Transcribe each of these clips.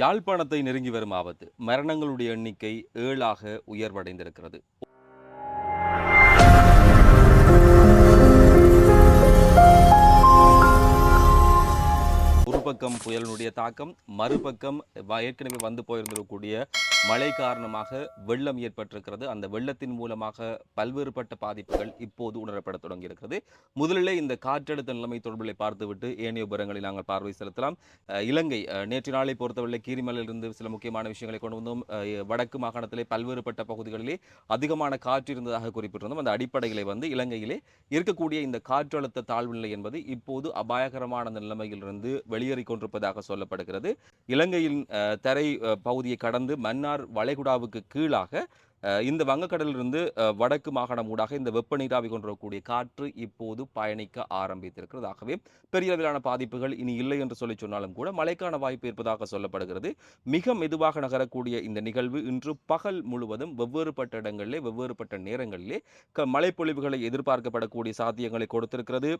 யாழ்ப்பாணத்தை நெருங்கி வரும் ஆபத்து மரணங்களுடைய எண்ணிக்கை ஏழாக உயர்வடைந்திருக்கிறது. பக்கம் புயலினுடைய தாக்கம் மறுபக்கம் ஏற்கனவே வந்து போயிருந்திருக்கக்கூடிய மழை காரணமாக வெள்ளம் ஏற்பட்டிருக்கிறது. அந்த வெள்ளத்தின் மூலமாக பல்வேறுபட்ட பாதிப்புகள் இப்போது உணரப்பட தொடங்கியிருக்கிறது. முதலிலே இந்த காற்றழுத்த நிலைமை தொடர்பிலை பார்த்துவிட்டு ஏனைய விவரங்களை நாங்கள் பார்வை செலுத்தலாம். இலங்கை நேற்று நாளை பொறுத்தவரை கீரிமலையிலிருந்து சில முக்கியமான விஷயங்களை கொண்டு வந்தோம். வடக்கு மாகாணத்திலே பல்வேறுபட்ட பகுதிகளிலே அதிகமான காற்று இருந்ததாக குறிப்பிட்டிருந்தோம். அந்த அடிப்படையிலே வந்து இலங்கையிலே இருக்கக்கூடிய இந்த காற்றழுத்த தாழ்வு நிலை என்பது இப்போது அபாயகரமான அந்த வெளியே கொண்டிருப்பதாக சொல்லப்படுகிறது. இலங்கையின் தரை பகுதியை கடந்து மன்னார் வளைகுடாவுக்கு கீழாக இந்த வங்கக்கடலிலிருந்து வடக்கு மாகாணம் ஊடாக இந்த வெப்ப நீராவி கொண்டிருக்கக்கூடிய காற்று இப்போது பயணிக்க ஆரம்பித்திருக்கிறது. ஆகவே பெரிய அளவிலான பாதிப்புகள் இனி இல்லை என்று சொல்லி சொன்னாலும் கூட மழைக்கான வாய்ப்பு இருப்பதாக சொல்லப்படுகிறது. மிக மெதுவாக நகரக்கூடிய இந்த நிகழ்வு இன்று பகல் முழுவதும் வெவ்வேறுபட்ட இடங்களிலே வெவ்வேறுபட்ட நேரங்களிலே மழைப்பொழிவுகளை எதிர்பார்க்கப்படக்கூடிய சாத்தியங்களை கொடுத்திருக்கிறது.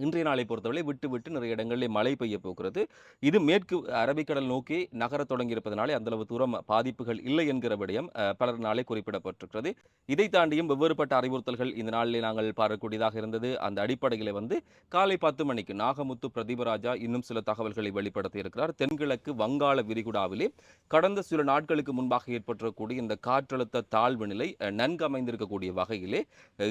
இன்றைய நாளை பொறுத்தவரை விட்டு விட்டு நிறைய இடங்களில் மழை பெய்ய போகிறது. இது மேற்கு அரபிக்கடல் நோக்கி நகரத் தொடங்கியிருப்பதனாலே அந்தளவு தூரம் பாதிப்புகள் இல்லை என்கிற விடயம் அஹ், பலர் நாளே குறிப்பிடப்பட்டிருக்கிறது. இதை தாண்டியும் வெவ்வேறுபட்ட அறிவுறுத்தல்கள் இந்த நாளில் நாங்கள் பார்க்கக்கூடியதாக இருந்தது. அந்த அடிப்படையில் வந்து காலை பத்து மணிக்கு நாகமுத்து பிரதீபராஜா இன்னும் சில தகவல்களை வெளிப்படுத்தி இருக்கிறார். தென்கிழக்கு வங்காள விரிகுடாவிலே கடந்த சில நாட்களுக்கு முன்பாக ஏற்பட்டிருக்கக்கூடிய இந்த காற்றழுத்த தாழ்வு நிலை நன்கு அமைந்திருக்கக்கூடிய வகையிலே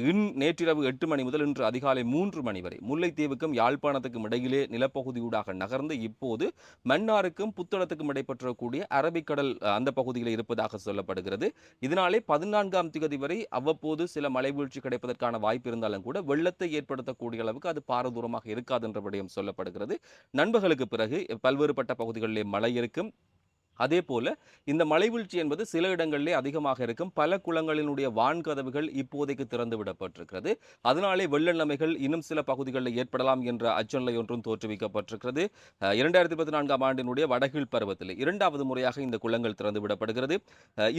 இன் நேற்றிரவு எட்டு மணி முதல் இன்று அதிகாலை மூன்று மணி வரை முல்லை முல்லைத்தீவுக்கும் யாழ்ப்பாணத்துக்கும் இடையிலே நிலப்பகுதியூடாக நகர்ந்து இப்போது மன்னாருக்கும் புத்தளத்துக்கும் இடைப்பற்றக்கூடிய அரபிக்கடல் அந்த பகுதியில் இருப்பதாக சொல்லப்படுகிறது. இதனாலே பதினான்காம் திகதி வரை அவ்வப்போது சில மலைவீழ்ச்சி கிடைப்பதற்கான வாய்ப்பு இருந்தாலும் கூட வெள்ளத்தை ஏற்படுத்தக்கூடிய அளவுக்கு அது பாரதூரமாக இருக்காது என்ற விடயம் சொல்லப்படுகிறது. நண்பர்களுக்கு பிறகு பல்வேறுபட்ட பகுதிகளிலே மழை இருக்கும். அதே போல இந்த மலைவீழ்ச்சி என்பது சில இடங்களிலே அதிகமாக இருக்கும். பல குளங்களினுடைய வான்கதவுகள் இப்போதைக்கு திறந்து விடப்பட்டிருக்கிறது. அதனாலே வெள்ள நிலைமைகள் இன்னும் சில பகுதிகளில் ஏற்படலாம் என்ற அச்சநிலை ஒன்றும் தோற்றுவிக்கப்பட்டிருக்கிறது. இரண்டாயிரத்தி இருபத்தி நான்காம் ஆண்டினுடைய வடகீழ் பருவத்தில் இரண்டாவது முறையாக இந்த குளங்கள் திறந்து விடப்படுகிறது.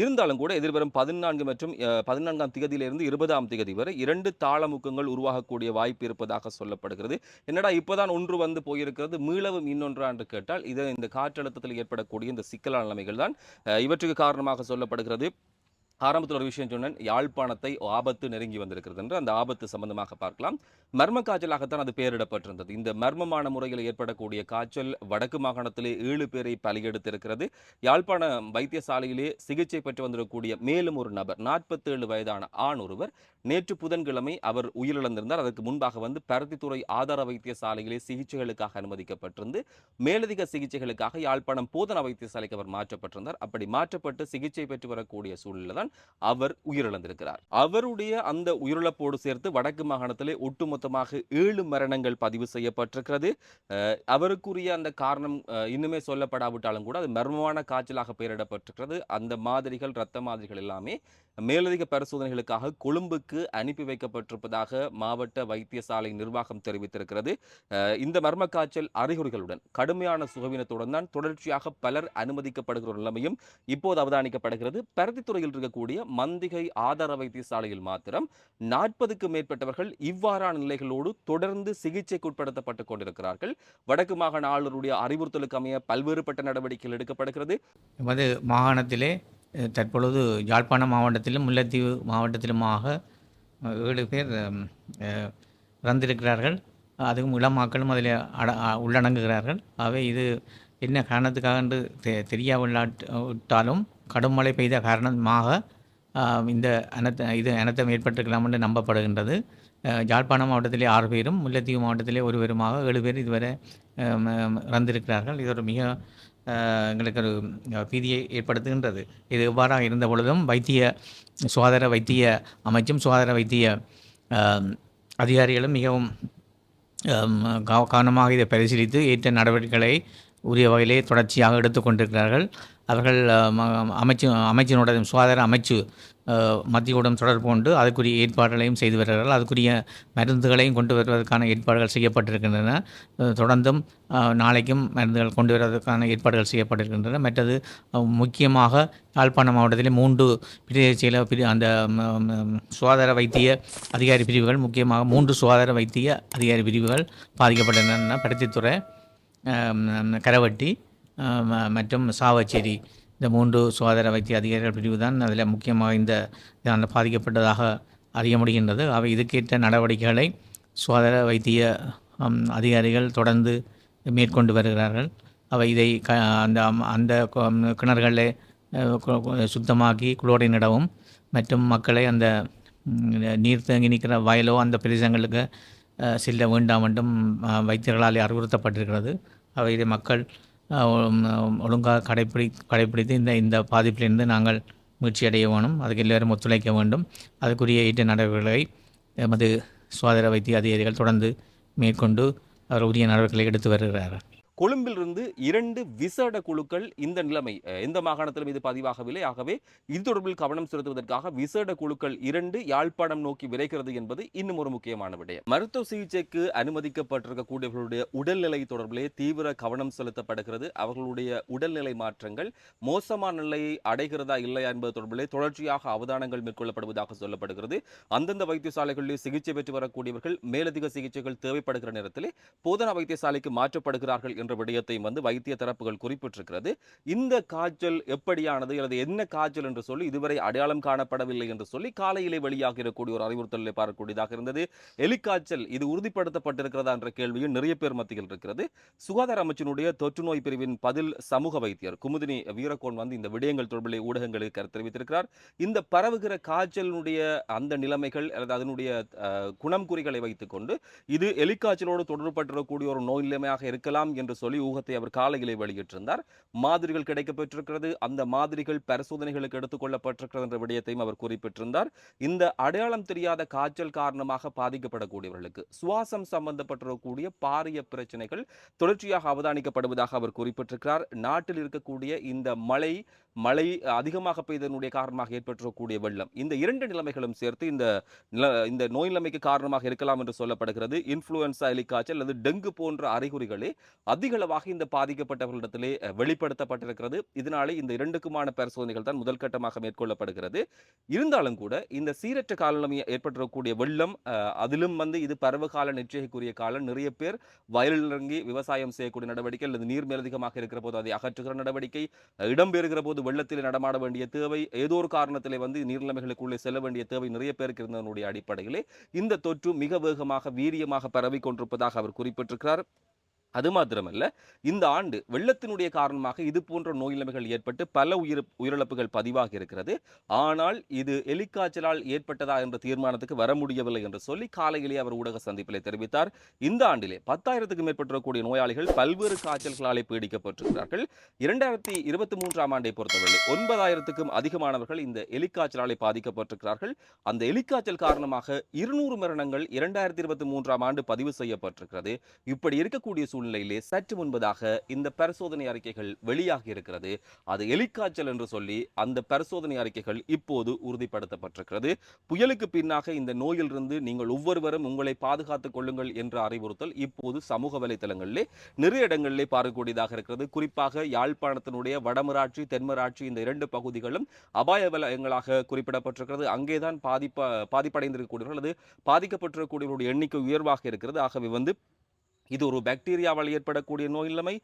இருந்தாலும் கூட எதிர்வரும் பதினான்கு மற்றும் பதினான்காம் திகதியிலிருந்து இருபதாம் திகதி வரை இரண்டு தாளமுக்கங்கள் உருவாகக்கூடிய வாய்ப்பு இருப்பதாக சொல்லப்படுகிறது. என்னடா இப்போதான் ஒன்று வந்து போயிருக்கிறது மீளவும் இன்னொன்றா என்று கேட்டால் இதை இந்த காற்றழுத்தத்தில் ஏற்படக்கூடிய இந்த சிக்கலான நிலைமைகள் தான் இவற்றுக்கு காரணமாக சொல்லப்படுகிறது. ஆரம்பத்தில் ஒரு விஷயம் சொன்னேன் யாழ்ப்பாணத்தை ஆபத்து நெருங்கி வந்திருக்கிறது என்று. அந்த ஆபத்து சம்பந்தமாக பார்க்கலாம். மர்ம காய்ச்சலாகத்தான் அது பெயரிடப்பட்டிருந்தது. இந்த மர்மமான முறையில் ஏற்படக்கூடிய காய்ச்சல் வடக்கு மாகாணத்திலே ஏழு பேரை பலியெடுத்திருக்கிறது. யாழ்ப்பாண வைத்தியசாலையிலே சிகிச்சை பெற்று வந்திருக்கக்கூடிய மேலும் ஒரு நபர் நாற்பத்தேழு வயதான ஆண் ஒருவர் நேற்று புதன்கிழமை அவர் உயிரிழந்திருந்தார். அதற்கு முன்பாக வந்து பருத்தித்துறை ஆதார வைத்தியசாலையிலே சிகிச்சைகளுக்காக அனுமதிக்கப்பட்டிருந்து மேலதிக சிகிச்சைகளுக்காக யாழ்ப்பாணம் போதனா வைத்தியசாலைக்கு அவர் மாற்றப்பட்டிருந்தார். அப்படி மாற்றப்பட்டு சிகிச்சை பெற்று வரக்கூடிய சூழலில் தான் அவர் உயிரிழந்திருக்கிறார். அவருடைய அந்த உயிரிழப்போடு சேர்த்து வடக்கு மாகாணத்திலே ஒட்டுமொத்தமாக ஏழு மரணங்கள் பதிவு செய்யப்பட்டிருக்கிறது. அவருக்குரிய அந்த காரணம் இன்னுமே சொல்லப்படாவிட்டாலும் கூட அது மர்மமான காய்ச்சலாக பெயரிடப்பட்டிருக்கிறது. அந்த மாதிரிகள் இரத்த மாதிரிகள் எல்லாமே மேலதிக பரிசோதனைகளுக்காக கொழும்புக்கு அனுப்பி வைக்கப்பட்டிருப்பதாக மாவட்ட வைத்தியசாலை நிர்வாகம் தெரிவித்திருக்கிறது. இந்த மர்ம காய்ச்சல் அறிகுறிகளுடன் கடுமையான சுகவீனத்துடன் தான் தொடர்ச்சியாக பலர் அனுமதிக்கப்படுகிற நிலைமையும் இப்போது அவதானிக்கப்படுகிறது. பருத்தித்துறையில் இருக்கக்கூடிய மந்திகை ஆதார வைத்தியசாலையில் மாத்திரம் நாற்பதுக்கு மேற்பட்டவர்கள் இவ்வாறான நிலைகளோடு தொடர்ந்து சிகிச்சைக்கு உட்படுத்தப்பட்டுக் கொண்டிருக்கிறார்கள். வடக்கு மாகாண ஆளுநருடைய அறிவுறுத்தலுக்கு அமைய பல்வேறுபட்ட நடவடிக்கைகள் எடுக்கப்படுகிறது. எமது மாகாணத்திலே தற்பொழுது யாழ்ப்பாணம் மாவட்டத்திலும் முல்லைத்தீவு மாவட்டத்திலுமாக ஏழு பேர் இறந்திருக்கிறார்கள். அதுவும் இளமாக்களும் அதில் அட உள்ளடங்குகிறார்கள். ஆகவே இது என்ன காரணத்துக்காக என்று தெ தெரியாவிட்டாலும் கடும் மழை பெய்த காரணமாக இந்த அனர்த்த இது அனர்த்தம் ஏற்பட்டிருக்கலாம் என்று நம்பப்படுகின்றது. ஜாழ்ப்பாணம் யாழ்ப்பாணம் மாவட்டத்திலே ஆறு பேரும் முல்லைத்தீவு மாவட்டத்திலே ஒருவருமாக ஏழு பேர் இதுவரை இறந்திருக்கிறார்கள். இது ஒரு மிக எங்களுக்கு ஒரு பீதியை ஏற்படுத்துகின்றது. இது எவ்வாறாக இருந்த பொழுதும் வைத்திய சுகாதார வைத்திய அமைச்சும் சுகாதார வைத்திய அதிகாரிகளும் மிகவும் கவனமாக இதை பரிசீலித்து ஏற்ற நடவடிக்கைகளை உரிய வகையிலே தொடர்ச்சியாக எடுத்துக்கொண்டிருக்கிறார்கள். அவர்கள் அமைச்சு அமைச்சினுடைய சுகாதார அமைச்சு மத்திய மத்தியுடன் தொடர்பு கொண்டு அதுக்குரிய ஏற்பாடுகளையும் செய்து வருகிறார்கள். அதுக்குரிய மருந்துகளையும் கொண்டு வருவதற்கான ஏற்பாடுகள் செய்யப்பட்டிருக்கின்றன. தொடர்ந்தும் நாளைக்கும் மருந்துகள் கொண்டு வருவதற்கான ஏற்பாடுகள் செய்யப்பட்டிருக்கின்றன. மற்றது முக்கியமாக யாழ்ப்பாண மாவட்டத்திலே மூன்று பிரிவு பிரி அந்த சுகாதார வைத்திய அதிகாரி பிரிவுகள் முக்கியமாக மூன்று சுகாதார வைத்திய அதிகாரி பிரிவுகள் பாதிக்கப்பட்டன. பருத்தித்துறை கரவட்டி மற்றும் சாவச்சேரி இந்த மூன்று சுகாதார வைத்திய அதிகாரிகள் பிரிவு தான் அதில் முக்கியமாக இந்த அந்த பாதிக்கப்பட்டதாக அறிய முடிகின்றது. அவை இதுக்கேற்ற நடவடிக்கைகளை சுகாதார வைத்திய அதிகாரிகள் தொடர்ந்து மேற்கொண்டு வருகிறார்கள். அவை இதை க அந்த அந்த கிணறுகளை சுத்தமாக்கி குளோரின் இடவும் மற்றும் மக்களை அந்த நீர் தேங்கி நிற்கிற வயலோ அந்த பிரதேசங்களுக்கு செல்ல வேண்டாம் என்றும் வைத்தியர்களால் அறிவுறுத்தப்பட்டிருக்கிறது. அவை இதை மக்கள் ஒழுங்காக கடைப்பிடி கடைப்பிடித்து இந்த இந்த பாதிப்பிலிருந்து நாங்கள் மீட்சி அடைய வேணும் அதுக்கு எல்லோரும் ஒத்துழைக்க வேண்டும். அதுக்குரிய ஈட்ட நடவடிக்கைகளை எமது சுகாதார வைத்திய அதிகாரிகள் தொடர்ந்து மேற்கொண்டு அவர் உரிய நடவடிக்கைகளை எடுத்து வருகிறார்கள். கொழும்பிலிருந்து இரண்டு விசேட குழுக்கள் இந்த நிலைமை எந்த மாகாணத்திலும் இது பதிவாகவில்லை. ஆகவே இது தொடர்பில் கவனம் செலுத்துவதற்காக விசேட குழுக்கள் இரண்டு யாழ்ப்பாணம் நோக்கி விரைகிறது என்பது இன்னும் ஒரு முக்கியமான விடயம். மருத்துவ சிகிச்சைக்கு அனுமதிக்கப்பட்டிருக்கக்கூடியவர்களுடைய உடல்நிலை தொடர்பிலே தீவிர கவனம் செலுத்தப்படுகிறது. அவர்களுடைய உடல்நிலை மாற்றங்கள் மோசமான நிலையை அடைகிறதா இல்லையா என்பது தொடர்பிலே தொடர்ச்சியாக அவதானங்கள் மேற்கொள்ளப்படுவதாக சொல்லப்படுகிறது. அந்தந்த வைத்தியசாலைகளில் சிகிச்சை பெற்று வரக்கூடியவர்கள் மேலதிக சிகிச்சைகள் தேவைப்படுகிற நேரத்தில் போதனா வைத்தியசாலைக்கு மாற்றப்படுகிறார்கள் என்ற விடயத்தையும் வந்து வைத்திய தரப்புகள் குறிப்பிட்டிருக்கிறது. இந்த காய்ச்சல் எப்படியானது? அல்லது என்ன காய்ச்சல் என்று சொல்லி இதுவரை அடையாளம் காணப்படவில்லை என்று சொல்லி காலையிலே வெளியாக இருக்கக்கூடிய ஒரு அறிவுறுத்தலை பார்க்கக்கூடியதாக இருந்தது. எலிக்காய்ச்சல் இது உறுதிப்படுத்தப்பட்டிருக்கிறதா என்ற கேள்வியும் நிறைய பேர் மத்தியில் இருக்கிறது. சுகாதார அமைச்சினுடைய தொற்று நோய் பிரிவின் பதில் சமூக வைத்தியர் குமுதினி வீரகோன் வந்து இந்த விடயங்கள் தொடர்பிலே ஊடகங்களுக்கு கருத்து தெரிவித்திருக்கிறார். இந்த பரவுகிற காய்ச்சலினுடைய அந்த நிலைமைகள் அல்லது அதனுடைய குணம் குறிகளை வைத்துக்கொண்டு இது எலிக்காய்ச்சலோடு தொடர்பட்டிருக்கக்கூடிய ஒரு நோய் நிலைமையாக இருக்கலாம் என்று என்று சொல்லி ஊகத்தை அவர் காலையிலே வெளியிட்டிருந்தார். மாதிரிகள் கிடைக்கப்பெற்றிருக்கிறது. அந்த மாதிரிகள் பரிசோதனைகளுக்கு எடுத்துக்கொள்ளப்பட்டிருக்கிறது என்ற விடயத்தையும் அவர் குறிப்பிட்டிருந்தார். இந்த அடையாளம் தெரியாத காய்ச்சல் காரணமாக பாதிக்கப்படக்கூடியவர்களுக்கு சுவாசம் சம்பந்தப்பட்டிருக்கக்கூடிய பாரிய பிரச்சனைகள் தொடர்ச்சியாக அவதானிக்கப்படுவதாக அவர் குறிப்பிட்டிருக்கிறார். நாட்டில் இருக்கக்கூடிய இந்த மழை மழை அதிகமாக பெய்ததனுடைய காரணமாக ஏற்பட்டிருக்கக்கூடிய வெள்ளம் இந்த இரண்டு நிலைமைகளும் சேர்த்து இந்த இந்த நோய் நிலைமைக்கு காரணமாக இருக்கலாம் என்று சொல்லப்படுகிறது. இன்ஃப்ளூயன்சா எலிக்காய்ச்சல் அல்லது டெங்கு போன்ற அறிகுறிகளே அதிக அதிகளவாக இந்த பாதிக்கப்பட்டவர்களிடத்திலே வெளிப்படுத்தப்பட்டிருக்கிறது. இதனாலே இந்த இரண்டுக்குமான பரிசோதனைகள் தான் முதல் கட்டமாக மேற்கொள்ளப்படுகிறது. இருந்தாலும் கூட இந்த சீரற்ற காலநிலை ஏற்பட்டிருக்கக்கூடிய வெள்ளம் அதிலும் வந்து இது பருவகால நிச்சயக்குரிய காலம். நிறைய பேர் வயலில் இறங்கி விவசாயம் செய்யக்கூடிய நடவடிக்கை அல்லது நீர் மேலதிகமாக இருக்கிற போது அதை அகற்றுகிற நடவடிக்கை இடம்பெறுகிற போது வெள்ளத்தில் நடமாட வேண்டிய தேவை ஏதோ ஒரு காரணத்திலே வந்து நீர்நிலைமைகளுக்குள்ளே செல்ல வேண்டிய தேவை நிறைய பேருக்கு இருந்ததனுடைய அடிப்படையிலே இந்த தொற்று மிக வேகமாக வீரியமாக பரவி கொண்டிருப்பதாக அவர் குறிப்பிட்டிருக்கிறார். அது மாத்திரமல்ல இந்த ஆண்டு வெள்ளத்தினுடைய காரணமாக இது போன்ற நோய் நிலைமைகள் ஏற்பட்டு பல உயிர் உயிரிழப்புகள் பதிவாகி இருக்கிறது. ஆனால் இது எலிக்காய்ச்சலால் ஏற்பட்டதா என்ற தீர்மானத்துக்கு வர முடியவில்லை என்று சொல்லி காலையிலே அவர் ஊடக சந்திப்பிலே தெரிவித்தார். இந்த ஆண்டிலே பத்தாயிரத்துக்கு மேற்பட்டிருக்கக்கூடிய நோயாளிகள் பல்வேறு காய்ச்சல்களாலே பீடிக்கப்பட்டிருக்கிறார்கள். இரண்டாயிரத்தி இருபத்தி மூன்றாம் ஆண்டை பொறுத்தவரை ஒன்பதாயிரத்துக்கும் அதிகமானவர்கள் இந்த எலிக்காய்ச்சலாலே பாதிக்கப்பட்டிருக்கிறார்கள். அந்த எலிக்காய்ச்சல் காரணமாக இருநூறு மரணங்கள் இரண்டாயிரத்தி இருபத்தி மூன்றாம் ஆண்டு பதிவு செய்யப்பட்டிருக்கிறது. இப்படி இருக்கக்கூடிய சூழ்நிலையிலே சற்று முன்பதாக இந்த பரிசோதனை அறிக்கைகள் வெளியாகி இருக்கிறது. அது எலிக்காய்ச்சல் என்று சொல்லி அந்த பரிசோதனை அறிக்கைகள் இப்போது உறுதிப்படுத்தப்பட்டிருக்கிறது. புயலுக்கு பின்னாக இந்த நோயிலிருந்து நீங்கள் ஒவ்வொருவரும் உங்களை பாதுகாத்துக் கொள்ளுங்கள் என்ற அறிவுறுத்தல் இப்போது சமூக வலைதளங்களிலே நிறைய இடங்களிலே பார்க்கக்கூடியதாக இருக்கிறது. குறிப்பாக யாழ்ப்பாணத்தினுடைய வடமராட்சி தென்மராட்சி இந்த இரண்டு பகுதிகளும் அபாய வலயங்களாக குறிப்பிடப்பட்டிருக்கிறது. அங்கேதான் பாதிப்ப பாதிப்படைந்திருக்கக்கூடியவர்கள் அல்லது பாதிக்கப்பட்டிருக்கக்கூடியவர்களுடைய எண்ணிக்கை உயர்வாக இருக்கிறது. ஆகவே வந்து இது ஒரு பாக்டீரியாவால் ஏற்படக்கூடிய நோய் நிலைமை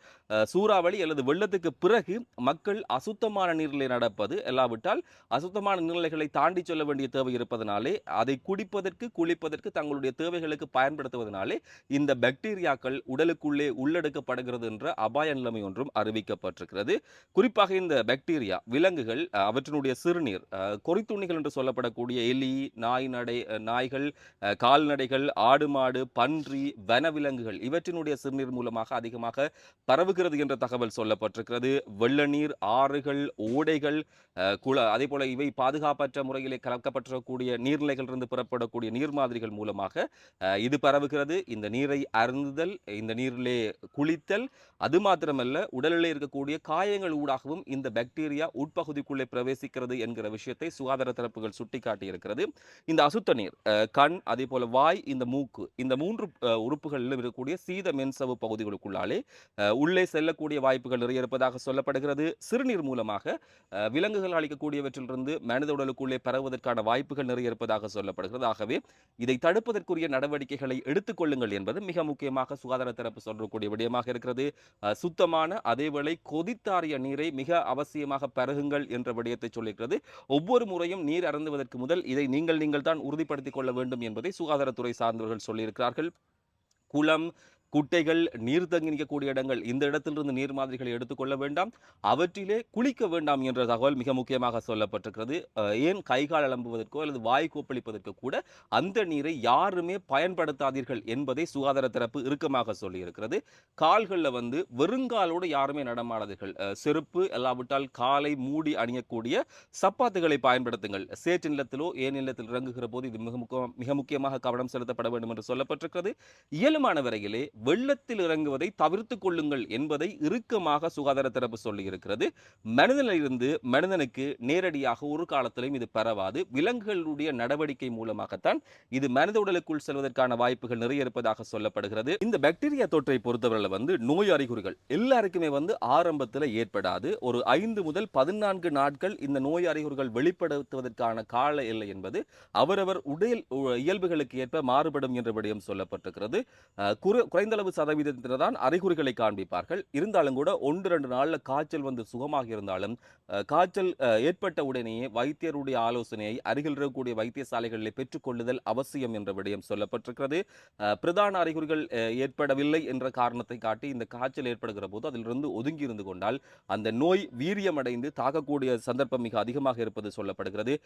சூறாவளி அல்லது வெள்ளத்துக்கு பிறகு மக்கள் அசுத்தமான நீர்நிலை நடப்பது எல்லாவிட்டால் அசுத்தமான நீர்நிலைகளை தாண்டி செல்ல வேண்டிய தேவை இருப்பதனாலே அதை குடிப்பதற்கு குளிப்பதற்கு தங்களுடைய தேவைகளுக்கு பயன்படுத்துவதனாலே இந்த பாக்டீரியாக்கள் உடலுக்குள்ளே உள்ளெடுக்கப்படுகிறது என்ற அபாய நிலைமை ஒன்றும் அறிவிக்கப்பட்டிருக்கிறது. குறிப்பாக இந்த பாக்டீரியா விலங்குகள் அவற்றினுடைய சிறுநீர் அஹ், கொறித்துண்ணிகள் என்று சொல்லப்படக்கூடிய எலி நாய் நடை நாய்கள் கால்நடைகள் ஆடு மாடு பன்றி வனவிலங்குகள் இவற்றினுடைய சிறுநீர் மூலமாக அதிகமாக பரவுகிறது என்ற தகவல் சொல்லப்பட்டிருக்கிறது. வெள்ள நீர் ஆறுகள் ஓடைகள் குள அதே போல இவை பாதுகாப்பற்ற முறையிலே கலக்கப்பட்டிருக்கக்கூடிய நீர்நிலைகளிலிருந்து புறப்படக்கூடிய நீர் மாதிரிகள் மூலமாக இது பரவுகிறது. இந்த நீரை அருந்துதல் இந்த நீரிலே குளித்தல் அது மாத்திரமல்ல உடலிலே இருக்கக்கூடிய காயங்கள் ஊடாகவும் இந்த பாக்டீரியா உட்பகுதிக்குள்ளே பிரவேசிக்கிறது என்கிற விஷயத்தை சுகாதார தரப்புகள் சுட்டிக்காட்டியிருக்கிறது. இந்த அசுத்த நீர் அஹ், கண் அதே போல வாய் இந்த மூக்கு இந்த மூன்று உறுப்புகளிலும் இருக்கக்கூடிய சீத மென்சவு பகுதிகளுக்குள்ளாலே உள்ளே செல்லக்கூடிய வாய்ப்புகள் நிறைய இருப்பதாக சொல்லப்படுகிறது. சிறுநீர் மூலமாக விலங்குகள் அளிக்கக்கூடியவற்றிலிருந்து மனித உடலுக்குள்ளே பரவுவதற்கான வாய்ப்புகள் நிறைய இருப்பதாக சொல்லப்படுகிறது. ஆகவே இதை தடுப்பதற்குரிய நடவடிக்கைகளை எடுத்துக்கொள்ளுங்கள் என்பது மிக முக்கியமாக சுகாதார தரப்பு சொல்லக்கூடிய விடயமாக இருக்கிறது. சுத்தமான அதேவேளை கொதித்தாறிய நீரை மிக அவசியமாக பருகுங்கள் என்ற விடயத்தை சொல்லியிருக்கிறது. ஒவ்வொரு முறையும் நீர் அருந்துவதற்கு முதல் இதை நீங்கள் நீங்கள் தான் உறுதிப்படுத்திக் கொள்ள வேண்டும் என்பதை சுகாதாரத்துறை சார்ந்தவர்கள் சொல்லியிருக்கிறார்கள். kulam குட்டைகள் நீர் தங்கி நிற்கக்கூடிய இடங்கள் இந்த இடத்திலிருந்து நீர் மாதிரிகளை எடுத்துக்கொள்ள வேண்டாம். அவற்றிலே குளிக்க வேண்டாம் என்ற தகவல் மிக முக்கியமாக சொல்லப்பட்டிருக்கிறது. ஏன் கைகால் அலம்புவதற்கோ அல்லது வாய் கொப்பளிப்பதற்கோ கூட அந்த நீரை யாருமே பயன்படுத்தாதீர்கள் என்பதை சுகாதார தரப்பு இறுக்கமாக சொல்லியிருக்கிறது. கால்களில் வந்து வெறுங்காலோடு யாருமே நடமாடாதீர்கள். செருப்பு இல்லாவிட்டால் காலை மூடி அணியக்கூடிய சப்பாத்துகளை பயன்படுத்துங்கள். சேற்று நிலத்திலோ ஏன் நிலத்தில் இறங்குகிற போது இது மிக முக்கியம் மிக முக்கியமாக கவனம் செலுத்தப்பட வேண்டும் என்று சொல்லப்பட்டிருக்கிறது. இயலுமான வரையிலே வெள்ளத்தில் இறங்குவதை தவிர்த்து கொள்ளுங்கள் என்பதை இறுக்கமாக சுகாதார தரப்பு சொல்லியிருக்கிறது. மனிதனிலிருந்து மனிதனுக்கு நேரடியாக ஒரு காலத்திலும் இது பரவாது. விலங்குகளுடைய நடவடிக்கை மூலமாகத்தான் இது மனித உடலுக்குள் செல்வதற்கான வாய்ப்புகள் நிறைய இருப்பதாக சொல்லப்படுகிறது. இந்த பாக்டீரியா தொற்றை பொறுத்தவரையில் வந்து நோய் அறிகுறிகள் எல்லாருக்குமே வந்து ஆரம்பத்தில் ஏற்படாது. ஒரு ஐந்து முதல் பதினான்கு நாட்கள் இந்த நோய் அறிகுறிகள் வெளிப்படுத்துவதற்கான கால எல்லை என்பது அவரவர் உடல் இயல்புகளுக்கு ஏற்ப மாறுபடும் என்றபடியும் சொல்லப்பட்டிருக்கிறது. குறைந்த குறைந்தளவு சதவீதத்தினர் தான் அறிகுறிகளை காண்பிப்பார்கள். இருந்தாலும் கூட ஒன்று ரெண்டு நாளில் காய்ச்சல் வந்து சுகமாக இருந்தாலும் காய்ச்சல் ஏற்பட்ட உடனேயே வைத்தியருடைய ஆலோசனையை அருகில் இருக்கக்கூடிய வைத்தியசாலைகளில் பெற்றுக்கொள்ளுதல் அவசியம் என்ற விடயம் சொல்லப்பட்டிருக்கிறது. பிரதான அறிகுறிகள் ஏற்படவில்லை என்ற காரணத்தை காட்டி இந்த காய்ச்சல் ஏற்படுகிற போது அதிலிருந்து ஒதுங்கி இருந்து கொண்டால் அந்த நோய் வீரியமடைந்து தாக்கக்கூடிய சந்தர்ப்பம் மிக அதிகமாக இருப்பது சொல்லப்படுகிறது.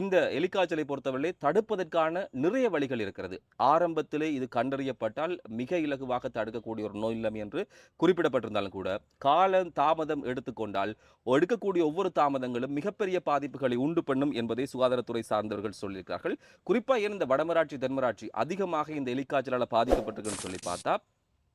இந்த எலிக்காய்ச்சலை பொறுத்தவரை தடுப்பதற்கான நிறைய வழிகள் இருக்கிறது. ஆரம்பத்திலே இது கண்டறியப்பட்டால் மிக இலகுவாக தடுக்கக்கூடிய ஒரு நோய் நிலைமை என்று குறிப்பிடப்பட்டிருந்தாலும் கூட காலம் தாமதம் எடுத்துக்கொண்டால் எடுக்கக்கூடிய ஒவ்வொரு தாமதங்களும் மிகப்பெரிய பாதிப்புகளை உண்டு பண்ணும் என்பதை சுகாதாரத்துறை சார்ந்தவர்கள் சொல்லியிருக்கிறார்கள். குறிப்பாக இந்த வடமராட்சி தென்மராட்சி அதிகமாக இந்த எலிக்காய்ச்சலால் பாதிக்கப்பட்டிருக்குன்னு சொல்லி பார்த்தா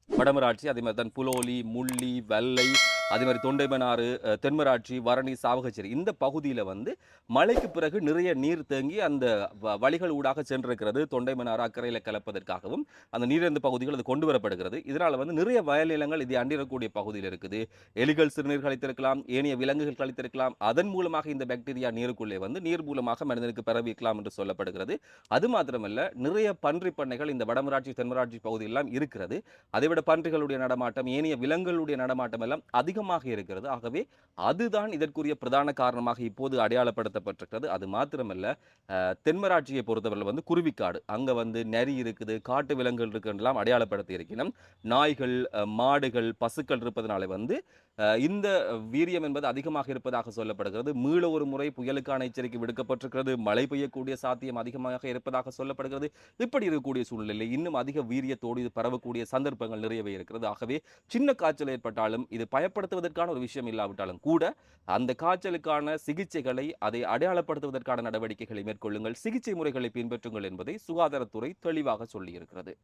வடமராட்சி அதே மாதிரி தான் புலோலி முள்ளி வெள்ளை அதே மாதிரி தொண்டைமனாறு தென்மராட்சி வரணி சாவகச்சேரி இந்த பகுதியில் வந்து மழைக்கு பிறகு நிறைய நீர் தேங்கி அந்த வ- வழிகள் ஊடாக சென்றிருக்கிறது. தொண்டைமனாறு அக்கறையில் கலப்பதற்காகவும் அந்த நீரந்து பகுதிகள் அது கொண்டு வரப்படுகிறது. இதனால் வந்து நிறைய வயல் நிலங்கள் இது அண்டிரக்கூடிய பகுதியில் இருக்குது. எலிகள் சிறுநீர் கழித்திருக்கலாம் ஏனைய விலங்குகள் கழித்திருக்கலாம். அதன் மூலமாக இந்த பாக்டீரியா நீருக்குள்ளே வந்து நீர் மூலமாக மனிதனுக்கு பரவிக்கலாம் என்று சொல்லப்படுகிறது. அது மாத்திரமல்ல நிறைய பன்றி பண்ணைகள் இந்த வடமராட்சி தென்மராட்சி பகுதியெல்லாம் இருக்கிறது. அதைவிட பன்றிகளுடைய நடமாட்டம் ஏனைய விலங்குகளுடைய நடமாட்டம் எல்லாம் அதிக அதிகமாக இருக்கிறது. ஆகவே அதுதான் இதற்குரிய பிரதான காரணமாக இப்போது அடையாளப்படுத்தப்பட்டிருக்கிறது. அது மாத்திரமல்ல தென்மராட்சியை பொறுத்தவரை வந்து குருவிக்காடு. அங்கே வந்து நரி இருக்குது காட்டு விலங்குகள் இருக்குன்றெல்லாம் அடையாளப்படுத்தி இருக்கிறோம் நாய்கள் மாடுகள் பசுக்கள் இருப்பதனால வந்து இந்த வீரியம் என்பது அதிகமாக இருப்பதாக சொல்லப்படுகிறது. மீள ஒரு முறை புயலுக்கான எச்சரிக்கை விடுக்கப்பட்டிருக்கிறது. மழை பெய்யக்கூடிய சாத்தியம் அதிகமாக இருப்பதாக சொல்லப்படுகிறது. இப்படி இருக்கக்கூடிய சூழ்நிலை இன்னும் அதிக வீரியத்தோடு இது பரவக்கூடிய சந்தர்ப்பங்கள் நிறையவே இருக்கிறது. ஆகவே சின்ன காய்ச்சல் ஏற்பட்டாலும் இது பயப்படுத்துவதற்கான ஒரு விஷயம் இல்லாவிட்டாலும் கூட அந்த காய்ச்சலுக்கான சிகிச்சைகளை அதை அடையாளப்படுத்துவதற்கான நடவடிக்கைகளை மேற்கொள்ளுங்கள். சிகிச்சை முறைகளை பின்பற்றுங்கள் என்பதை சுகாதாரத்துறை தெளிவாக சொல்லியிருக்கிறது.